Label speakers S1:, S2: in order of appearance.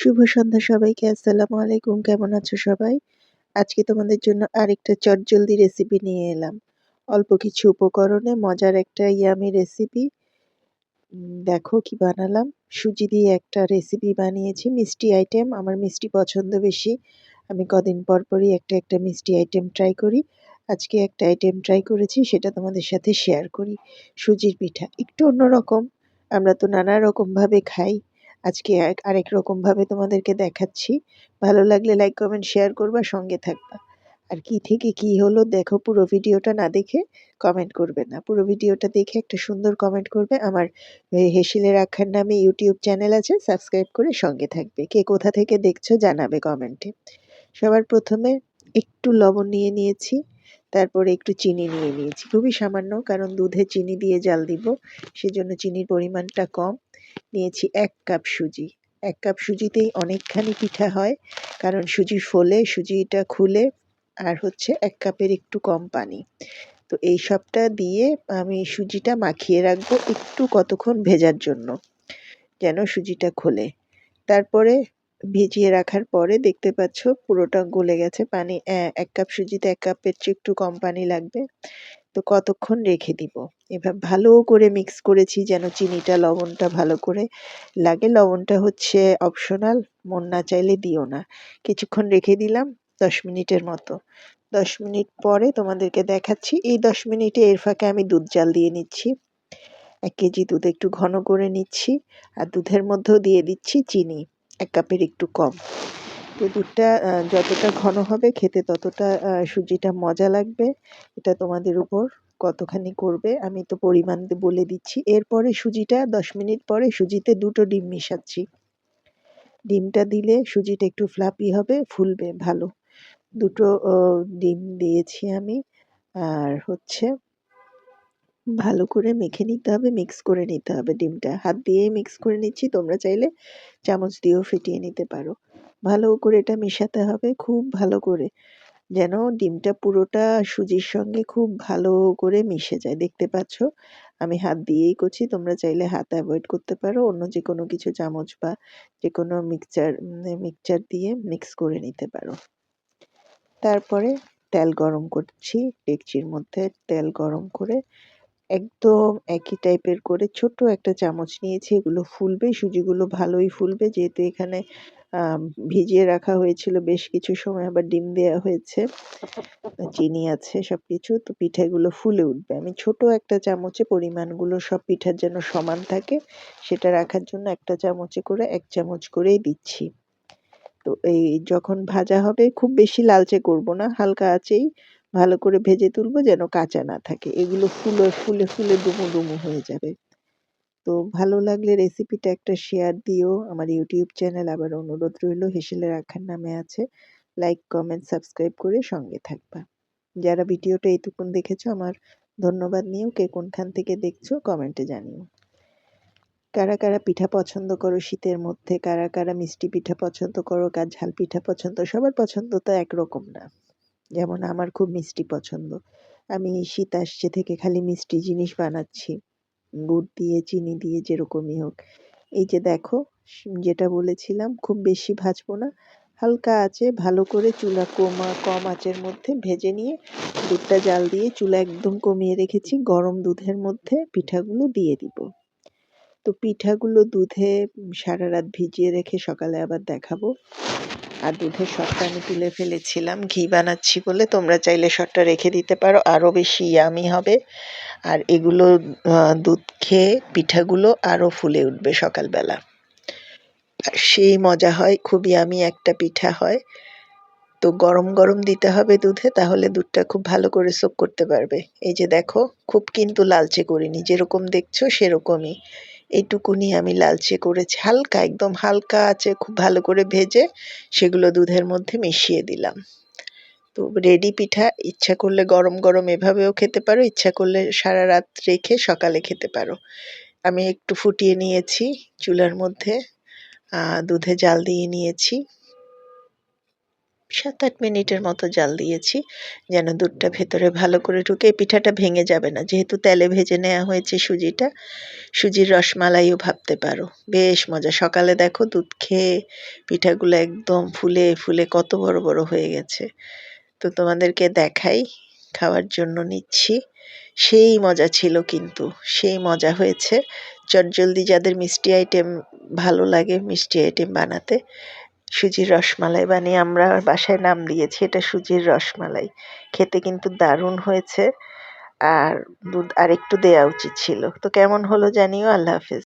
S1: শুভ সন্ধ্যা সবাইকে, আসসালামু আলাইকুম, কেমন আছো সবাই? আজকে তোমাদের জন্য আরেকটা চটজলদি রেসিপি নিয়ে এলাম। অল্প কিছু উপকরণে মজার একটা ইয়ামি রেসিপি দেখো কি বানালাম। সুজি দিয়ে একটা রেসিপি বানিয়েছি, মিষ্টি আইটেম আমার মিষ্টি পছন্দ বেশি। আমি কদিন পর পরই একটা একটা মিষ্টি আইটেম ট্রাই করি। আজকে একটা আইটেম ট্রাই করেছি, সেটা তোমাদের সাথে শেয়ার করি। সুজির পিঠা একটু অন্যরকম। আমরা তো নানা রকমভাবে খাই। আজকে এক, আরেক রকমভাবে তোমাদেরকে দেখাচ্ছি। ভালো লাগলে লাইক কমেন্ট শেয়ার করবা, সঙ্গে থাকবা। আর কি থেকে কি হলো দেখো পুরো ভিডিওটা না দেখে কমেন্ট করবে না। পুরো ভিডিওটা দেখে একটা সুন্দর কমেন্ট করবে। আমার হেসিলের আখার নামে ইউটিউব চ্যানেল আছে সাবস্ক্রাইব করে সঙ্গে থাকবে। কে কোথা থেকে দেখছ জানাবে কমেন্টে সবার প্রথমে একটু লবণ নিয়ে নিয়েছি, তারপরে একটু চিনি নিয়ে নিয়েছি। খুবই সামান্য, কারণ দুধে চিনি দিয়ে জাল দিব, সেজন্য চিনির পরিমাণটা কম। নিয়েছি এক কাপ সুজি। এক কাপ সুজিতেই অনেকখানি পিঠা হয়, কারণ সুজি ফোলে সুজিটা খুলে আর হচ্ছে এক কাপের একটু কম পানি। তো এই সবটা দিয়ে আমি সুজিটা মাখিয়ে রাখব একটু কতক্ষণ ভেজার জন্য, যেন সুজিটা খোলে। তারপরে ভিজিয়ে রাখার পরে দেখতে পাচ্ছ পুরোটা গলে গেছে। পানি এক কাপ সুজিতে এক কাপের চেয়ে একটু কম পানি লাগবে। তো কতক্ষণ রেখে দিব? এবার ভালো করে মিক্স করেছি যেন চিনিটা, লবণটা ভালো করে লাগে। লবণটা হচ্ছে অপশনাল মন না চাইলে দিও না। কিছুক্ষণ রেখে দিলাম দশ মিনিটের মতো। দশ মিনিট পরে তোমাদেরকে দেখাচ্ছি। এই দশ মিনিটে এর ফাঁকে আমি দুধ জাল দিয়ে নিচ্ছি। এক কেজি দুধ একটু ঘন করে নিচ্ছি। আর দুধের মধ্যেও দিয়ে দিচ্ছি চিনি। এক কাপের একটু কম। তো দুধটা যতটা ঘন হবে খেতে ততটা সুজিটা মজা লাগবে। এটা তোমাদের উপর কতখানি করবে আমি তো পরিমাণ বলে দিচ্ছি। এরপরে সুজিটা দশ মিনিট পরে সুজিতে দুটো ডিম মিশাচ্ছি। ডিমটা দিলে সুজিটা একটু ফ্লাপি হবে, ফুলবে, ভালো। দুটো ডিম দিয়েছি আমি। আর হচ্ছে ভালো করে মেখে নিতে হবে মিক্স করে নিতে হবে ডিমটা। হাত দিয়ে মিক্স করে নিচ্ছি, তোমরা চাইলে চামচ দিয়েও ফেটিয়ে নিতে পারো। ভালো করে এটা মেশাতে হবে, খুব ভালো করে। যেন ডিমটা পুরোটা সুজির সঙ্গে খুব ভালো করে মিশে যায়। দেখতে পাচ্ছ? আমি হাত দিয়েই করছি, তোমরা চাইলে হাত অ্যাভয়েড করতে পারো। অন্য যে কোনো কিছু চামচ বা যে কোনো মিক্সচার মিক্সচার দিয়ে মিক্স করে নিতে পারো। তারপরে তেল গরম করছি, ডেকচির মধ্যে তেল গরম করে একদম একই টাইপের করে ছোট্ট একটা চামচ নিয়েছি। এগুলো ফুলবে, সুজিগুলো ভালোই ফুলবে। যেহেতু এখানে ভিজিয়ে রাখা হয়েছিল বেশ কিছু সময়, আবার ডিম দেওয়া হয়েছে, চিনি আছে সব কিছু তো পিঠাগুলো ফুলে উঠবে। আমি ছোট একটা চামচে পরিমাণগুলো সব পিঠার যেন সমান থাকে, সেটা রাখার জন্য একটা চামচে করে, এক চামচ করেই দিচ্ছি। তো এই যখন ভাজা হবে, খুব বেশি লালচে করব না, হালকা আঁচেই ভালো করে ভেজে তুলবো যেন কাঁচা না থাকে। এগুলো ফুলে ফুলে ফুলে ডুমো ডুমো হয়ে যাবে। তো ভালো লাগলে রেসিপিটা একটা শেয়ার দিও। আমার ইউটিউব চ্যানেল আবার অনুরোধ রইল, হেসেলের আখার নামে আছে। লাইক, কমেন্ট, সাবস্ক্রাইব করে সঙ্গে থাকবা। যারা ভিডিওটা এইটুকুন দেখেছ, আমার ধন্যবাদ নিও। কে কোনখান থেকে দেখছ, কমেন্টে জানিও। কারা কারা পিঠা পছন্দ করো শীতের মধ্যে? কারা কারা মিষ্টি পিঠা পছন্দ করো? কার ঝাল পিঠা পছন্দ? সবার পছন্দ তো একরকম না। যেমন আমার খুব মিষ্টি পছন্দ। আমি শীত আসছে থেকে খালি মিষ্টি জিনিস বানাচ্ছি। গুড় দিয়ে, চিনি দিয়ে যেরকমই হোক। এই যে দেখো যেটা বলেছিলাম, খুব বেশি ভাজবো না। হালকা আছে ভালো করে চুলা কমা, কম আঁচের মধ্যে ভেজে নিয়ে দুধটা জাল দিয়ে চুলা একদম কমিয়ে রেখেছি। গরম দুধের মধ্যে পিঠাগুলো দিয়ে দিব। তো পিঠাগুলো দুধে সারা রাত ভিজিয়ে রেখে সকালে আবার দেখাবো। আর দুধের শটটা আমি তুলে ফেলেছিলাম, ঘি বানাচ্ছি বলে। তোমরা চাইলে শটটা রেখে দিতে পারো আরও বেশি ইয়ামি হবে। আর এগুলো দুধ খেয়ে পিঠাগুলো আরও ফুলে উঠবে সকালবেলা। সেই মজা হয় খুবই আমি একটা পিঠা হয়। তো গরম গরম দিতে হবে দুধে, তাহলে দুধটা খুব ভালো করে সোক করতে পারবে। এই যে দেখো, খুব কিন্তু লালচে করিনি, যেরকম দেখছ সেরকমই। এইটুকুনি আমি লালচে করেছি। হালকা, একদম হালকা আছে, খুব ভালো করে ভেজে সেগুলো দুধের মধ্যে মিশিয়ে দিলাম। তো রেডি পিঠা, ইচ্ছা করলে গরম গরম এভাবেও খেতে পারো, ইচ্ছা করলে সারা রাত রেখে সকালে খেতে পারো। আমি একটু ফুটিয়ে নিয়েছি চুলার মধ্যে দুধে জাল দিয়ে নিয়েছি। সাত আট মিনিটের মতো জাল দিয়েছি, যেন দুধটা ভেতরে ভালো করে ঢুকে পিঠাটা ভেঙে যাবে না। যেহেতু তেলে ভেজে নেওয়া হয়েছে সুজিটা, সুজির রসমালাইও ভাবতে পারো। বেশ মজা। সকালে দেখো দুধ খেয়ে পিঠাগুলো একদম ফুলে ফুলে কত বড় বড় হয়ে গেছে। তো তোমাদেরকে দেখাই, খাওয়ার জন্য নিচ্ছি। সেই মজা ছিল কিন্তু। সেই মজা হয়েছে। চটজলদি যাদের মিষ্টি আইটেম ভালো লাগে, মিষ্টি আইটেম বানাতে সুজির রসমালাই বানিয়ে আমরা বাসায় নাম দিয়েছি, এটা সুজির রসমালাই। খেতে কিন্তু দারুণ হয়েছে, আর দুধ আর একটু দেওয়া উচিত ছিল। তো কেমন হলো জানিও, আল্লাহ হাফেজ।